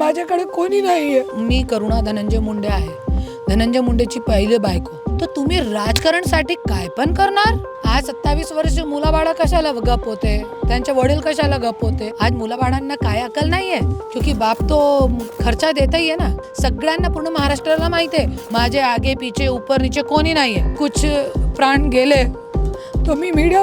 माझ्याकडे कोणी नाहीये. मी करुणा धनंजय मुंडे आहे. धनंजय मुंडेची पहिली बायको. तर तुम्ही राजकारणसाठी काय पण करणार? आज सत्तावीस वर्ष मुलाबाळा कशाला गप होते? त्यांचे वडील कशाला गप होते? आज मुलाबाळांना काय अकल नाहीये? क्योंकि बाप तो खर्चा देता आहे ना. सगळ्यांना पूर्ण महाराष्ट्राला माहिती आहे. माझे आगे पीछे ऊपर नीचे कोणी नाहीये. कुछ प्राण गेले. तो मी मीडिया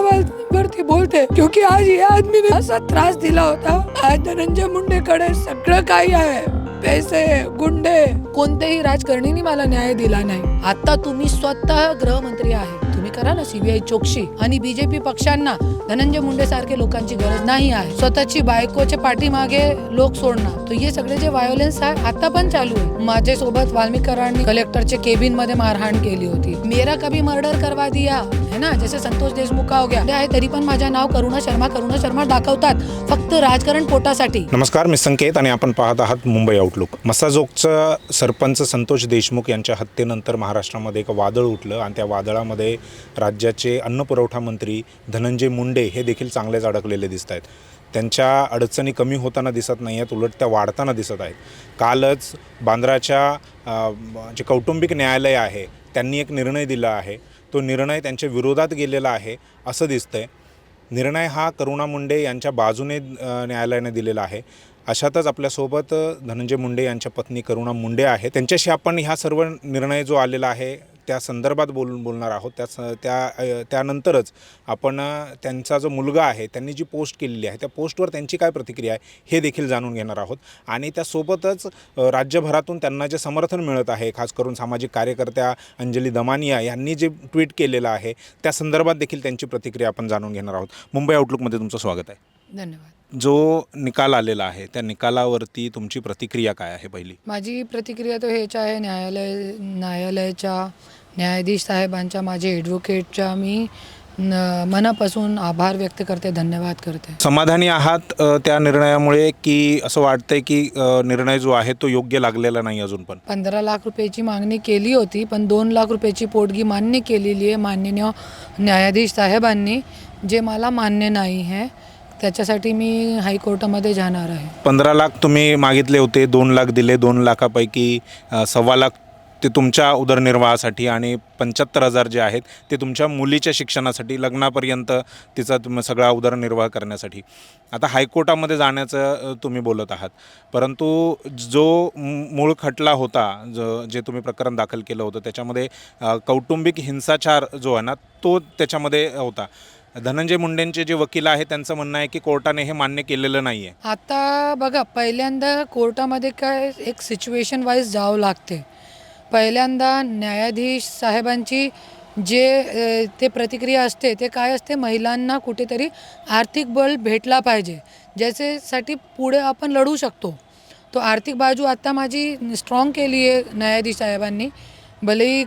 वरती बोलते क्योंकि आज या आदमीने असा त्रास दिला होता. आज धनंजय मुंडेकडे सगळं काही आहे. पैसे गुंडे कोणत्याही राजकारणीने मला न्याय दिला नाही. आता तुम्ही स्वतः गृहमंत्री आहे. तुम्ही करा ना सीबीआय चौकशी. आणि बीजेपी पक्षांना धनंजय मुंडे सारखे लोकांची गरज नाही आहे. स्वतःची बायकोच्या पाठीमागे लोक सोडणार. तर हे सगळे जे व्हायोलेन्स आहे आता पण चालू आहे. माझे सोबत वाल्मिकरांनी कलेक्टरच्या केबिनमध्ये मारहाण केली होती. मेरा कभी मर्डर करवा दिया. है ना? जसे संतोष देशमुख हो गया. आहे तरी पण माझं नाव करुणा शर्मा करुणा शर्मा दाखवतात. फक्त राजकारण पोटासाठी. नमस्कार मी संकेत आणि आपण पाहत आहात मुंबई आउटलुक मसाजोगचा सरपंच संतोष देशमुख यांच्या हत्येनंतर महाराष्ट्रामध्ये एक वादळ उठलं आणि त्या वादळामध्ये राज्याचे अन्नपुरवठा मंत्री धनंजय मुंडे हे देखील चांगलेच अडकलेले दिसत आहेत. त्यांच्या अडचणी कमी होताना दिसत नाही आहेत उलट त्या वाढताना दिसत आहेत. कालच बांद्राच्या जे कौटुंबिक न्यायालय आहे त्यांनी एक निर्णय दिला आहे. तो निर्णय त्यांच्या विरोधात गेलेला आहे असं दिसतंय. निर्णय हा करुणा मुंडे यांच्या बाजूने न्यायालयाने दिलेला आहे. अशातच आपल्यासोबत धनंजय मुंडे यांच्या पत्नी करुणा मुंडे आहे त्यांच्याशी आपण ह्या सर्व निर्णय जो आलेला आहे त्या संदर्भात बोलून बोलणार आहोत. त्या स- त्या त्यानंतरच आपण त्यांचा जो मुलगा आहे त्यांनी जी पोस्ट केलेली आहे त्या पोस्टवर त्यांची काय प्रतिक्रिया आहे हे देखील जाणून घेणार आहोत. आणि त्यासोबतच राज्यभरातून त्यांना जे समर्थन मिळत आहे खास करून सामाजिक कार्यकर्त्या अंजली दमानिया यांनी जे ट्विट केलेलं आहे त्या संदर्भात देखील त्यांची प्रतिक्रिया आपण जाणून घेणार आहोत. मुंबई आउटलुकमध्ये तुमचं स्वागत आहे. धन्यवाद. जो निकाल आलेला आहे त्या निकालावरती तुमची प्रतिक्रिया काय आहे पहिली? माझी प्रतिक्रिया तो हेच आहे न्यायालय न्यायालयाच्या न्यायाधीश साहेबांच्या माझे ॲडव्होकेटच्या मी मनापासून आभार व्यक्त करते धन्यवाद करते. समाधानी आहात त्या निर्णयामुळे की असं वाटतंय की निर्णय जो आहे तो योग्य लागलेला नाही अजून पण? पंधरा लाख रुपयाची मागणी केली होती पण दोन लाख रुपयाची पोटगी मान्य केलेली आहे माननीय न्यायाधीश साहेबांनी जे मला मान्य नाही आहे त्याच्यासाठी मी हायकोर्टामध्ये जाणार आहे. पंधरा लाख तुम्ही मागितले होते दोन लाख दिले दोन लाखापैकी सव्वा लाख ते तुमच्या उदरनिर्वाहासाठी आणि पंच्याहत्तर हजार जे आहेत ते तुमच्या मुलीच्या शिक्षणासाठी लग्नापर्यंत तिचा तुम सगळा उदरनिर्वाह करण्यासाठी. आता हायकोर्टामध्ये जाण्याचं तुम्ही बोलत आहात. परंतु जो मू- मूळ खटला होता जो जे तुम्ही प्रकरण दाखल केलं होतं त्याच्यामध्ये कौटुंबिक हिंसाचार जो आहे ना तो त्याच्यामध्ये होता. धनंजय मुंडेंचे जे वकील आहेत त्यांचं म्हणणं आहे की कोर्टाने हे मान्य केलेलं नाही आहे आता बघा पहिल्यांदा कोर्टामध्ये काय एक सिच्युएशन वाईज जावं लागते. पहिल्यांदा न्यायाधीश साहेबांची जे ते प्रतिक्रिया असते ते काय असते? महिलांना कुठेतरी आर्थिक बळ भेटला पाहिजे ज्याच्यासाठी पुढे आपण लढू शकतो. तो आर्थिक बाजू आत्ता माझी स्ट्रॉंग केली आहे न्यायाधीश साहेबांनी. भलेही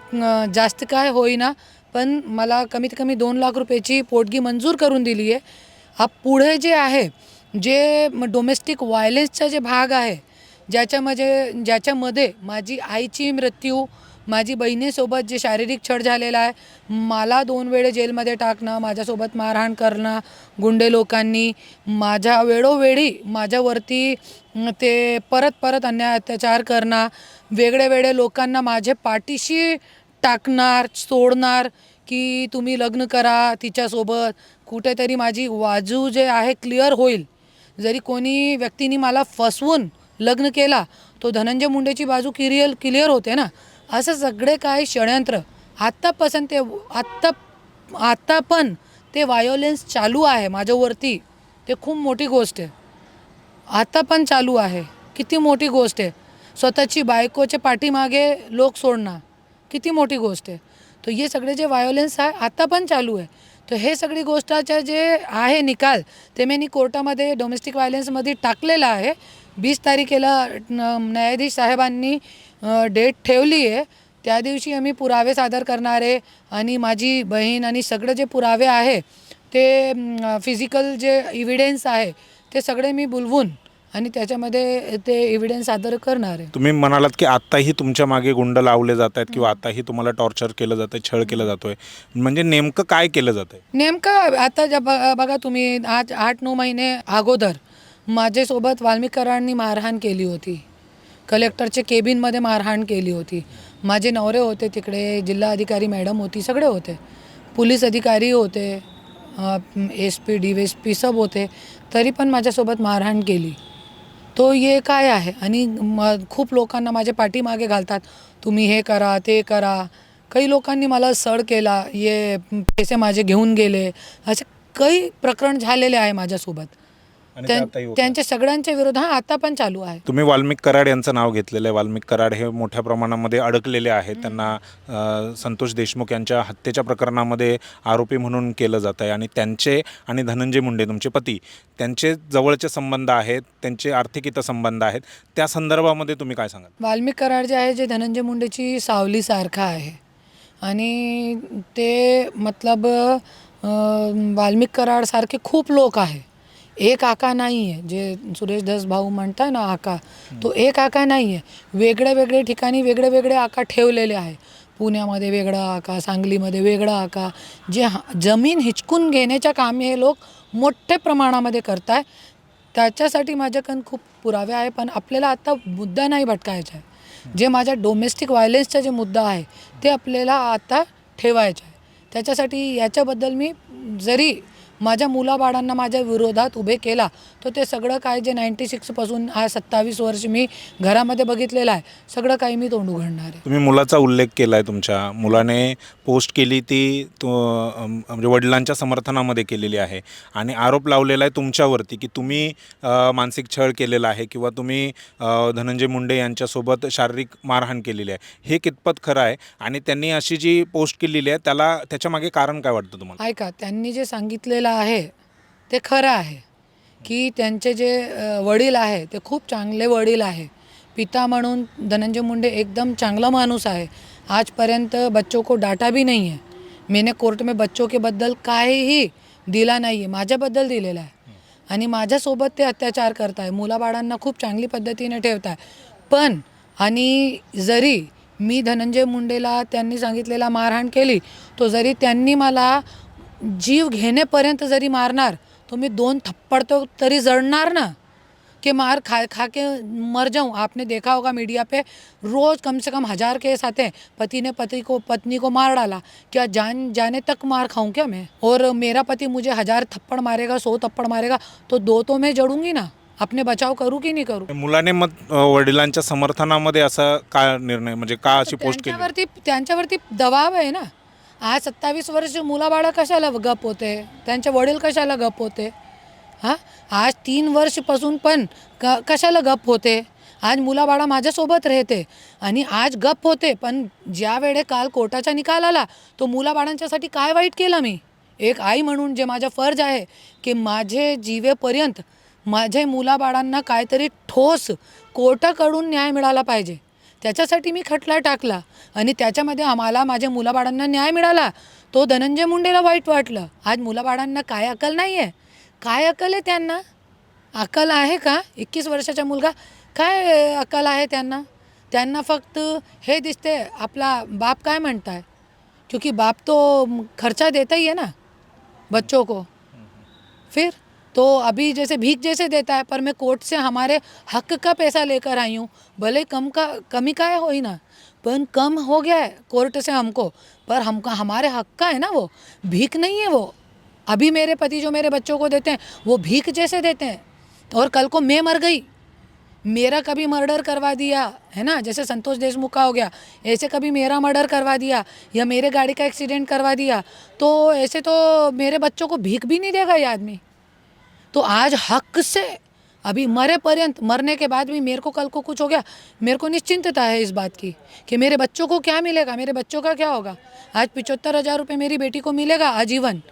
जास्त काय होईना पण मला कमीत कमी दोन लाख रुपयाची पोटगी मंजूर करून दिली आहे. हा पुढे जे आहे जे डोमेस्टिक व्हायलेन्सचा जे भाग आहे ज्याच्यामध्ये ज्याच्यामध्ये माझी आईची मृत्यू माझी बहिणीसोबत जे शारीरिक छळ झालेला आहे मला दोन वेळे जेलमध्ये टाकणं माझ्यासोबत मारहाण करणं गुंडे लोकांनी माझ्या वेळोवेळी माझ्यावरती ते परत परत अन्याय अत्याचार करणं वेगळे वेगळे लोकांना माझे पाठीशी टाकणार सोडणार की तुम्ही लग्न करा तिच्यासोबत. कुठेतरी माझी वाजू जे आहे क्लिअर होईल. जरी कोणी व्यक्तीने मला फसवून लग्न केला तो धनंजय मुंडेची बाजू किरियल क्लिअर होते ना. असं सगळे काय षडयंत्र. आत्तापासून ते आत्ता आत्ता पण ते वायोलेन्स चालू आहे माझ्यावरती. ते खूप मोठी गोष्ट आहे. आता पण चालू आहे. किती मोठी गोष्ट आहे. स्वतःची बायकोच्या पाठीमागे लोक सोडणं किती मोठी गोष्ट आहे. तर हे सगळे जे वायोलेन्स आहे आता पण चालू आहे. तर हे सगळी गोष्टाचे जे आहे निकाल ते मी कोर्टामध्ये डोमेस्टिक वायोलेन्समध्ये टाकलेलं आहे. वीस तारखेला न्यायाधीश साहेबांनी डेट ठेवली आहे. त्या दिवशी आम्ही पुरावे सादर करणार आहे आणि माझी बहीण आणि सगळे जे पुरावे आहे ते फिजिकल जे इव्हिडन्स आहे ते सगळे मी बोलवून आणि त्याच्यामध्ये ते एव्हिडन्स सादर करणार आहे. तुम्ही म्हणालात की आत्ताही तुमच्या मागे गुंड लावले जात आहेत किंवा आताही तुम्हाला टॉर्चर केलं जातं छळ केला जातोय. म्हणजे नेमकं काय केलं जातंय नेमकं आता ज्या बघा तुम्ही आज आठ नऊ महिने अगोदर माझ्यासोबत वाल्मिकरांनी मारहाण केली होती. कलेक्टरच्या केबिनमध्ये मारहाण केली होती. माझे नवरे होते तिकडे जिल्हाधिकारी मॅडम होती सगळे होते. पोलीस अधिकारी होते S P D S P सब होते तरी पण माझ्यासोबत मारहाण केली. तो ये काय आहे? आणि म खूप लोकांना माझ्या पाठीमागे घालतात. तुम्ही हे करा ते करा. काही लोकांनी मला सड केला ये पैसे माझे घेऊन गेले. असे काही प्रकरण झालेले आहे माझ्यासोबत. त्यां-. त्यांच्या सगळ्यांच्या विरोध हा आता पण चालू आहे. तुम्ही वाल्मिक कराड यांचं नाव घेतलेलं आहे. वाल्मिक कराड हे मोठ्या प्रमाणामध्ये अडकलेले आहेत. त्यांना अ, संतोष देशमुख यांच्या हत्येच्या प्रकरणामध्ये आरोपी म्हणून केलं जात आहे आणि त्यांचे आणि धनंजय मुंडे तुमचे पती त्यांचे जवळचे संबंध आहेत त्यांचे आर्थिक हितसंबंध आहेत. त्या संदर्भामध्ये तुम्ही काय सांगाल? वाल्मिक कराड जे आहे जे धनंजय मुंडेची सावलीसारखं आहे. आणि ते मतलब अं, वाल्मिक कराडसारखे खूप लोक आहे एक आका नाही आहे जे सुरेश धस भाऊ म्हणताय ना आका तो एक आका नाही आहे. वेगळे वेगळे ठिकाणी वेगळे वेगळे आका ठेवलेले आहे. पुण्यामध्ये वेगळा आका सांगलीमध्ये वेगळा आका जे हा- जमीन हिचकून घेण्याच्या कामे हे लोक मोठ्या प्रमाणामध्ये करताय. त्याच्यासाठी माझ्याकडून खूप पुरावे आहे पण आपल्याला आता मुद्दा नाही भटकायचा आहे. जे माझ्या डोमेस्टिक व्हायलेन्सचा जे मुद्दा आहे ते आपल्याला आता ठेवायचं आहे. त्याच्यासाठी याच्याबद्दल मी जरी माझ्या मुलाबाळांना माझ्या विरोधात उभे केला. तर ते सगळं काय जे नाईन्टी सिक्सपासून हा सत्तावीस वर्ष मी घरामध्ये बघितलेलं आहे सगळं काही मी तोंड उघडणार आहे. तुम्ही मुलाचा उल्लेख केला आहे तुमच्या. मुलाने पोस्ट केली ती म्हणजे वडिलांच्या समर्थनामध्ये केलेली आहे. आणि आरोप लावलेला आहे तुमच्यावरती की तुम्ही मानसिक छळ केलेला आहे किंवा तुम्ही धनंजय मुंडे यांच्यासोबत शारीरिक मारहाण केलेली आहे. हे कितपत खरं आहे? आणि त्यांनी अशी जी पोस्ट केलेली आहे त्याला त्याच्यामागे कारण काय वाटतं तुम्हाला? ऐका त्यांनी जे सांगितलेलं आहे ते खरं आहे. की त्यांचे जे वडील आहे ते खूप चांगले वडील आहे. पिता म्हणून धनंजय मुंडे एकदम चांगला माणूस आहे. आजपर्यंत बच्चों को डाटा भी नहीं है. मैंने कोर्ट में बच्चों के बद्दल काहीही दिला नाही आहे माझ्याबद्दल दिलेला आहे. आणि माझ्यासोबत ते अत्याचार करत आहे मुलाबाळांना खूप चांगली पद्धतीने ठेवत आहे पण आणि जरी मी धनंजय मुंडेला त्यांनी सांगितलेला मारहाण केली तो जरी त्यांनी मला जीव घेण्यापर्यंत जरी मारणार तो मी दोन थप्पड तो तरी जळणार ना? कि मार खा खा के मर जाऊं? आपने देखा होगा मीडिया पे रोज़ कम से कम हज़ार केस आते हैं। पति ने पति को पत्नी को मार डाला। क्या जान जाने तक मार खाऊं क्या मैं? और मेरा पति मुझे हज़ार थप्पड़ मारेगा सौ थप्पड़ मारेगा तो दो तो मैं जड़ूंगी ना? अपने बचाव करूँ की नहीं करूँ? मुलाने मग वडिलांच्या समर्थनामध्ये असा का निर्णय म्हणजे का अशी पोस्ट केली? त्यांच्यावरती त्यांच्यावरती दबाव आहे ना? आज सत्तावीस वर्ष मुलाबाळा कशाला गप होते? त्यांचे वडील कशाला गप होते? हां? आज तीन वर्षपासून पण क कशाला गप होते? आज मुलाबाळा माझ्यासोबत राहते आणि आज गप होते पण ज्या वेळे काल कोर्टाचा निकाल आला तो मुलाबाळांच्यासाठी काय वाईट केला मी? एक आई म्हणून जे माझा फर्ज आहे की माझे जीवेपर्यंत माझ्या मुलाबाळांना काहीतरी ठोस कोर्टाकडून न्याय मिळाला पाहिजे. त्याच्यासाठी मी खटला टाकला आणि त्याच्यामध्ये आम्हाला माझ्या मुलाबाळांना न्याय मिळाला. तो धनंजय मुंडेला वाईट वाटलं. आज मुलाबाळांना काय अकल नाही आहे काय अकल आहे त्यांना? अकल आहे का? एकवीस वर्षाचा मुलगा. काय अकल आहे त्यांना? त्यांना फक्त हे दिसते आपला बाप काय म्हणताय? क्योंकि बाप तो खर्चा देता ही है ना बच्चों को. फिर? तो अभी जैसे भीख जैसे देता है, पर मैं कोर्ट से हमारे हक का पैसा लेकर आई हूँ। भले कम का, कमी का है, हो ही ना। पर कम हो गया है कोर्ट से हमको, पर हमका, हमारे हक का है ना वो। भीख नहीं है वो। अभी मेरे पति जो मेरे बच्चों को देते हैं, वो भीख जैसे देते हैं। और कल को मैं मर गई। मेरा कभी मर्डर करवा दिया, है ना? जैसे संतोष देशमुख का हो गया, ऐसे कभी मेरा मर्डर करवा दिया, या मेरे गाड़ी का एक्सीडेंट करवा दिया तो ऐसे तो मेरे बच्चों को भीख भी नहीं देगा ये आदमी। तो आज हक से अभी मरे पर्यंत, मरने के बाद भी मेरे को कल को कुछ हो गया। मेरे को निश्चिंतता है इस बात की कि मेरे बच्चों को क्या मिलेगा, मेरे बच्चों का क्या होगा? आज पिचहत्तर हज़ार रुपये मेरी बेटी को मिलेगा आजीवन।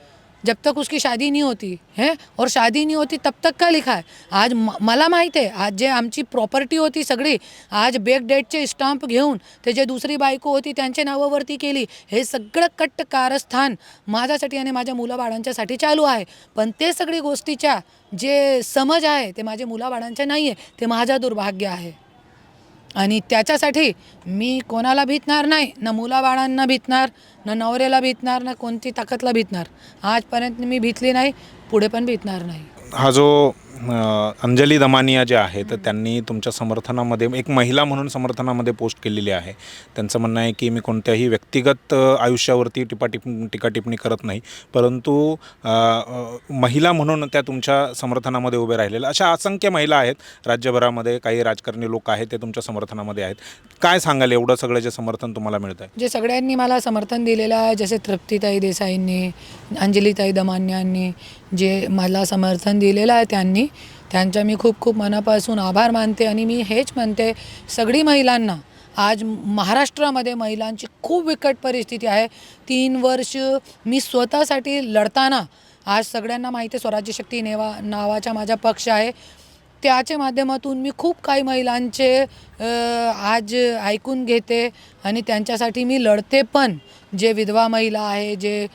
जब तक उसकी शादी नहीं होती है? और शादी नहीं होती तब तक का लिखा है? आज म मला माहीत आहे आज जे आमची प्रॉपर्टी होती सगळी आज बेक डेटचे स्टाम्प घेऊन ते जे दुसरी बायको होती त्यांच्या नावावरती केली हे सगळं कट्ट कारस्थान माझ्यासाठी आणि माझ्या मुलाबाळांच्यासाठी चालू आहे. पण ते सगळी गोष्टीच्या जे समज आहे ते माझ्या मुलाबाळांच्या नाही आहे ते माझं दुर्भाग्य आहे. आणि त्याच्यासाठी मी कोणाला भीतणार नाही ना मुलाबाळांना भीतणार ना नवऱ्याला भीतणार ना कोणती ताकदला भीतणार. आजपर्यंत मी भीतली नाही पुढे पण भीतणार नाही. हा जो अंजली दमानिया जे आहे तर त्यांनी तुमच्या समर्थनामध्ये एक महिला म्हणून समर्थनामध्ये पोस्ट केलेली आहे. त्यांचं म्हणणं आहे की मी कोणत्याही व्यक्तिगत आयुष्यावरती टिपाटिप टीका टिप्पणी करत नाही. परंतु महिला म्हणून त्या तुमच्या समर्थनामध्ये उभे राहिलेल्या अशा असंख्य महिला आहेत. राज्यभरामध्ये काही राजकारणी लोक आहेत ते तुमच्या समर्थनामध्ये आहेत. काय सांगाल? एवढं सगळं जे समर्थन तुम्हाला मिळतं आहे जे सगळ्यांनी मला समर्थन दिलेलं आहे जसे तृप्तीताई देसाईंनी अंजलीताई दमान्यांनी जे मला समर्थन दिलेलं आहे त्यांनी त्यांच्या मी खूप खूप मनापासून आभार मानते आणि मी हेच म्हणते सगळी महिलांना आज महाराष्ट्रामध्ये महिलांची खूप बिकट परिस्थिती आहे. तीन वर्ष मी स्वतःसाठी लढताना आज सगळ्यांना माहिती आहे स्वराज्य शक्ती नेवा नावाचा माझा पक्ष आहे. त्याच्या माध्यमातून मी खूप काही महिलांचे आज ऐकून घेते आणि त्यांच्यासाठी मी लढते पण. जे विधवा महिला आहे जे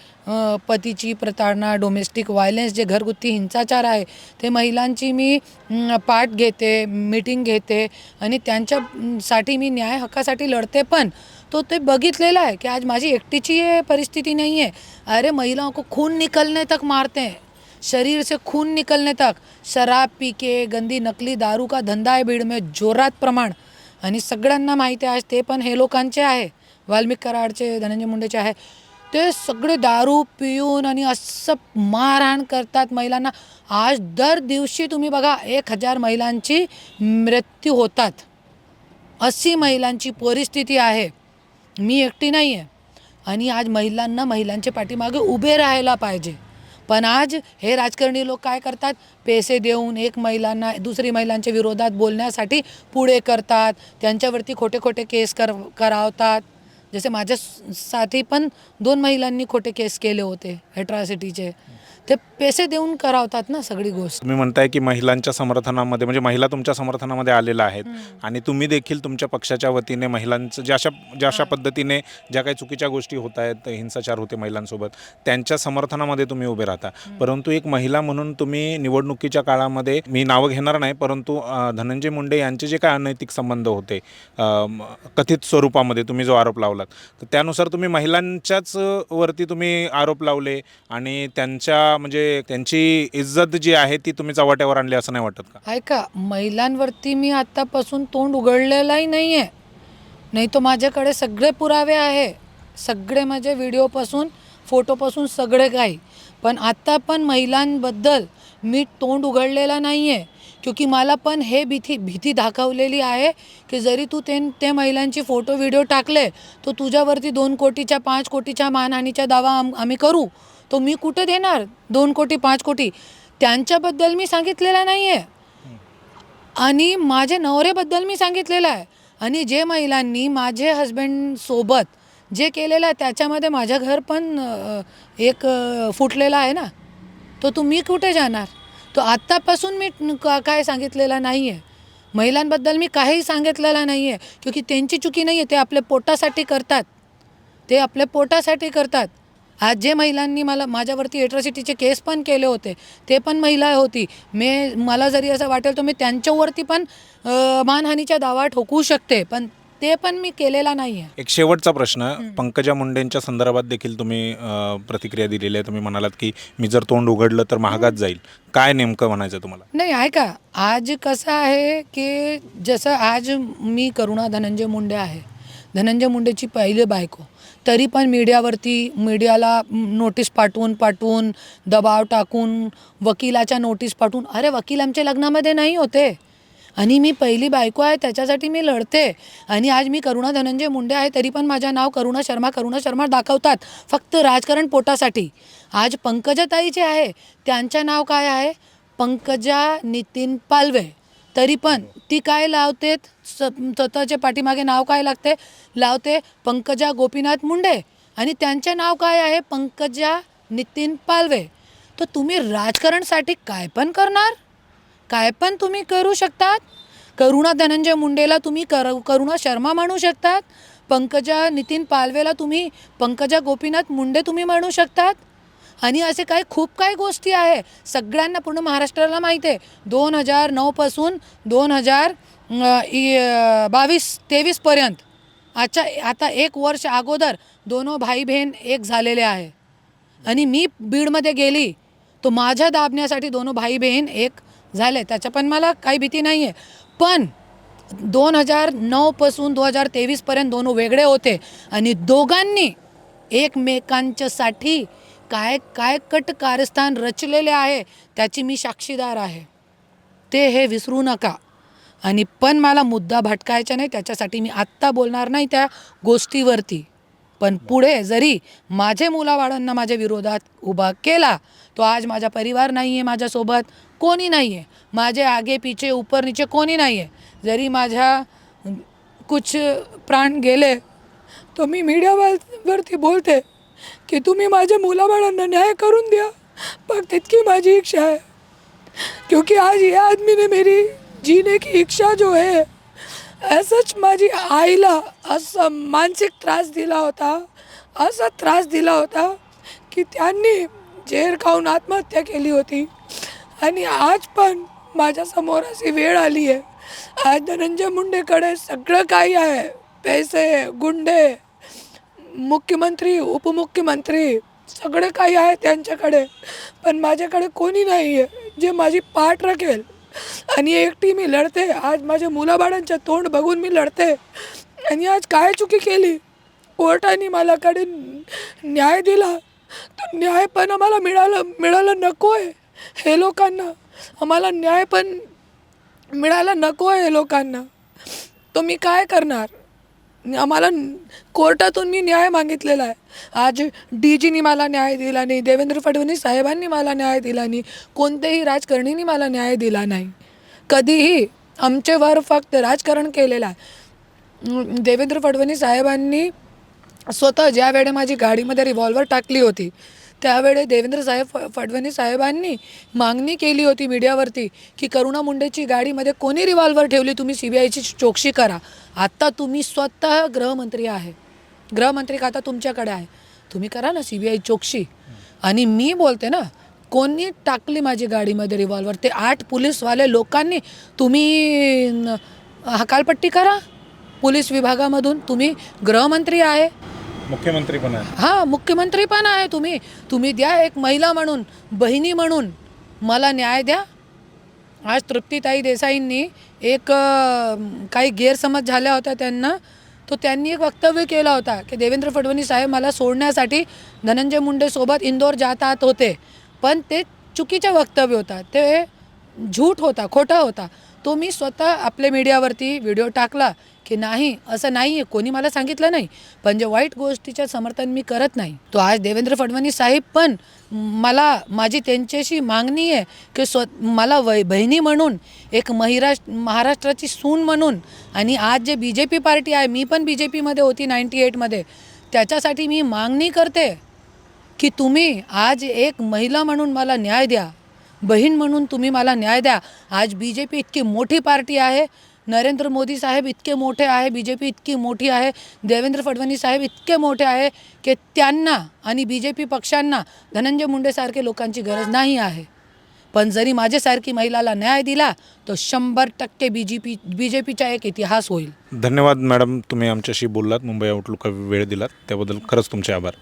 पतीची प्रताडणा डोमेस्टिक व्हायलेन्स जे घरगुती हिंसाचार आहे ते महिलांची मी पाठ घेते मीटिंग घेते आणि त्यांच्यासाठी मी न्याय हक्कासाठी लढते पण तो ते बघितलेलं आहे की आज माझी एकटीची ये परिस्थिती नहीं है अरे महिलाओं को खून निकलने तक मारते. हैं शरीर से खून निकलने तक. शराब पी के गंदी नकली दारू का धंदा आहे बीड में जोरात प्रमाण. आणि सगळ्यांना माहिती आहे आज ते पण हे लोकांचे आहे. वाल्मिक कराडचे धनंजय मुंडेचे आहे. ते सगळे दारू पिऊन आणि असं मारहाण करतात महिलांना. आज दर दिवशी तुम्ही बघा एक हजार महिलांची मृत्यू होतात. अशी महिलांची परिस्थिती आहे. मी एकटी नाही आहे आणि आज महिलांना महिलांच्या पाठीमागे उभे राहायला पाहिजे. पण आज हे राजकारणी लोक काय करतात? पैसे देऊन एक महिलांना दुसरी महिलांच्या विरोधात बोलण्यासाठी पुढे करतात. त्यांच्यावरती खोटे खोटे केस कर करावतात. जसे माझ्या साथी पण दोन महिलांनी खोटे केस केले होते हेट्रासिटीचे ते पैसे देऊन करावतात ना सगळी गोष्ट. तुम्ही म्हणताय की महिलांच्या समर्थनामध्ये म्हणजे महिला तुमच्या समर्थनामध्ये आलेल्या आहेत आणि तुम्ही देखील तुमच्या पक्षाच्या वतीने महिलांचं ज्या अशा ज्या अशा पद्धतीने ज्या काही चुकीच्या गोष्टी होत आहेत हिंसाचार होते महिलांसोबत त्यांच्या समर्थनामध्ये तुम्ही उभे राहता. परंतु एक महिला म्हणून तुम्ही निवडणुकीच्या काळामध्ये मी नावं घेणार नाही परंतु अ, धनंजय मुंडे यांचे जे काय अनैतिक संबंध होते अ, कथित स्वरूपामध्ये तुम्ही जो आरोप लावलात तर त्यानुसार तुम्ही महिलांच्याच वरती तुम्ही आरोप लावले आणि त्यांच्या म्हणजे त्यांची इज्जत जी आहे ती तुम्ही चव्हाट्यावर आणली असं नाही वाटत का? ऐका महिलांवरती मी आत्तापासून तोंड उघडलेलाही नाही आहे नाही तर माझ्याकडे सगळे पुरावे आहे. सगळे माझे व्हिडिओपासून फोटोपासून सगळे काही. पण आत्ता पण महिलांबद्दल मी तोंड उघडलेला नाही आहे क्योंकि मला पण हे भीती भीती दाखवलेली आहे की जरी तू ते ते महिलांची फोटो व्हिडिओ टाकले तर तुझ्यावरती दोन कोटीच्या पाच कोटीच्या मानहानीचा दावा आम आम्ही करू. तो मी कुठं देणार? दोन कोटी पाच कोटी? त्यांच्याबद्दल मी सांगितलेला नाही आहे आणि माझ्या नवऱ्याबद्दल मी सांगितलेलं आहे. आणि जे महिलांनी माझे हस्बंडसोबत जे केलेलं आहे त्याच्यामध्ये माझं घर पण एक फुटलेला आहे ना. तो तुम्ही कुठे जाणार? तो आत्तापासून मी का- काय सांगितलेला नाही आहे महिलांबद्दल मी काहीही सांगितलेलं नाही आहे क्योंकि त्यांची चुकी नाही आहे ते आपल्या पोटासाठी करतात. ते आपल्या पोटासाठी करतात. आज जे महिलांनी मला माझ्यावरती एट्रॉसिटीचे केस पण केले होते ते पण महिला होती. मी मला जरी असं वाटेल तर मी त्यांच्यावरती पण मानहानीचा दावा ठोकवू शकते पण ते पण मी केलेला नाही आहे एक शेवटचा प्रश्न पंकजा मुंडेंच्या संदर्भात देखील तुम्ही प्रतिक्रिया दिलेली आहे. तुम्ही म्हणालात की मी जर तोंड उघडलं तर महागात जाईल. काय नेमकं म्हणायचं तुम्हाला? नाही ऐका. आज कसं आहे की जसं आज मी करुणा धनंजय मुंडे आहे. धनंजय मुंडेची पहिली बायको. तरी पण मीडियावरती मीडियाला नोटीस पाठवून पाठवून दबाव टाकून वकिलाच्या नोटीस पाठवून अरे वकील आमच्या लग्नामध्ये नाही होते. आणि मी पहिली बायको आहे त्याच्यासाठी मी लढते. आणि आज मी करुणा धनंजय मुंडे आहे तरी पण माझं नाव करुणा शर्मा करुणा शर्मा दाखवतात. फक्त राजकारण पोटासाठी. आज पंकजाताई जे आहे. त्यांचं नाव काय आहे? पंकजा नितीन पालवे. तरी पण ती काय लावते? स्वतःच्या पाठीमागे नाव काय लागते? लावते पंकजा गोपीनाथ मुंडे. आणि त्यांचे नाव काय आहे? पंकजा नितीन पालवे. तर तुम्ही राजकारणसाठी काय पण करणार? काय पण तुम्ही करू शकतात. करुणा धनंजय मुंडेला तुम्ही कर करुणा शर्मा म्हणू शकतात. पंकजा नितीन पालवेला तुम्ही पंकजा गोपीनाथ मुंडे तुम्ही म्हणू शकतात. आणि असे काही खूप काही गोष्टी आहे. सगळ्यांना पूर्ण महाराष्ट्राला माहीत आहे. दोन हजार नऊपासून दोन हजार बावीस तेवीसपर्यंत अच्छा आता एक वर्ष अगोदर दोनो भाई बहीण एक झालेले आहे. आणि मी बीडमध्ये गेली तो माझ्या दाबण्यासाठी दोनो भाई बहीण एक झाले. त्याच्या पण मला काही भीती नाही आहे पण दोन हजार नऊपासून दोन हजार तेवीसपर्यंत दोन वेगळे होते. आणि दोघांनी एकमेकांच्यासाठी काय काय कट कारस्थान रचलेले आहे त्याची मी साक्षीदार आहे. ते हे विसरू नका. आणि पण मला मुद्दा भटकायचा नाही त्याच्यासाठी मी आत्ता बोलणार नाही त्या गोष्टीवरती. पण पुढे जरी माझे मुलाबाळांना माझ्या विरोधात उभा केला तो आज माझा परिवार नाही आहे माझ्यासोबत कोणी नाही आहे माझे आगे पिछे ऊपर नीचे कोणी नाही आहे जरी माझ्या कुछ प्राण गेले तो मी मीडियावरती बोलते. की तुम्ही माझ्या मुलाबाळांना न्याय करून द्या. फक्त इतकी माझी इच्छा आहे. क्योंकि आज ये आदमी ने मेरी जीने की इच्छा जो है असंच माझी आईला असं मानसिक त्रास दिला होता असा त्रास दिला होता की त्यांनी झेर खाऊन आत्महत्या केली होती. आणि आज पण माझ्यासमोर अशी वेळ आली आहे. आज धनंजय मुंडेकडे सगळं काही आहे. पैसे गुंडे मुख्यमंत्री उपमुख्यमंत्री सगळे काही आहे त्यांच्याकडे पण माझ्याकडे कोणी नाही आहे जे माझी पाठ राखेल. आणि एकटी मी लढते आज माझ्या मुलाबाळांच्या तोंड बघून मी लढते. आणि आज काय चुकी केली? कोर्टाने मला कडे न्याय दिला. तर न्याय पण आम्हाला मिळालं मिळालं नको आहे हे लोकांना. आम्हाला न्याय पण मिळायला नको आहे लोकांना. तो मी काय करणार? आम्हाला कोर्टातून मी न्याय मागितलेला आहे. आज डी जीनी मला न्याय दिला नाही देवेंद्र फडणवीस साहेबांनी मला न्याय दिला नाही कोणत्याही राजकारणींनी मला न्याय दिला नाही. कधीही आमच्यावर फक्त राजकारण केलेलं आहे. देवेंद्र फडणवीस साहेबांनी स्वतः ज्या वेळे माझी गाडीमध्ये रिव्हॉल्वर टाकली होती त्यावेळे देवेंद्र साहेब फडणवीस साहेबांनी मागणी केली होती मीडियावरती की करुणा मुंडेची गाडीमध्ये कोणी रिव्हॉल्वर ठेवली तुम्ही सी बी आयची चौकशी करा. आत्ता तुम्ही स्वतः गृहमंत्री आहे. गृहमंत्री का आता तुमच्याकडे आहे. तुम्ही करा ना सी बी आय चौकशी. आणि मी बोलते ना कोणी टाकली माझी गाडीमध्ये रिव्हॉल्वर ते आठ पोलीसवाले लोकांनी तुम्ही हकालपट्टी करा. पोलीस विभागामधून तुम्ही गृहमंत्री आहे. मुख्यमंत्री पण आहे हां मुख्यमंत्री पण आहे तुम्ही. तुम्ही द्या एक महिला म्हणून बहिणी म्हणून मला न्याय द्या. आज तृप्तीताई देसाईंनी एक अ, काही गैरसमज झाल्या होत्या त्यांना. तो त्यांनी एक वक्तव्य केला होता की देवेंद्र फडणवीस साहेब मला सोडण्यासाठी धनंजय मुंडेसोबत इंदोर जातात होते. पण ते चुकीचे वक्तव्य होता. ते झूट होता खोटा होता. तो मी स्वतः आपल्या मीडियावरती व्हिडिओ टाकला. की नाही असं नाही आहे कोणी मला सांगितलं नाही. पण जे वाईट गोष्टीचं समर्थन मी करत नाही. तो आज देवेंद्र फडणवीस साहेब पण मला माझी त्यांच्याशी मागणी आहे की स्व मला वै बहिणी म्हणून एक महिरा महाराष्ट्राची सून म्हणून आणि आज जे बी जे पी पार्टी आहे मी पण बी जे पीमध्ये होती नाईंटी एटमध्ये त्याच्यासाठी मी मागणी करते की तुम्ही आज एक महिला म्हणून मला न्याय द्या बहीण म्हणून तुम्ही मला न्याय द्या. आज बी जे पी इतकी मोठी पार्टी आहे नरेंद्र मोदी साहेब इतके मोठे आहे बी जे पी इतकी मोठी आहे देवेंद्र फडणवीस साहेब इतके मोठे आहे की त्यांना आणि बी जे पी पक्षांना धनंजय मुंडेसारखे लोकांची गरज नाही आहे. पण जरी माझ्यासारखी महिलाला न्याय दिला तर शंभर टक्के B J P B J पीचा एक इतिहास होईल. धन्यवाद मॅडम तुम्ही आमच्याशी बोललात मुंबई आउटलुक वेळ दिलात त्याबद्दल खरंच तुमचे आभार.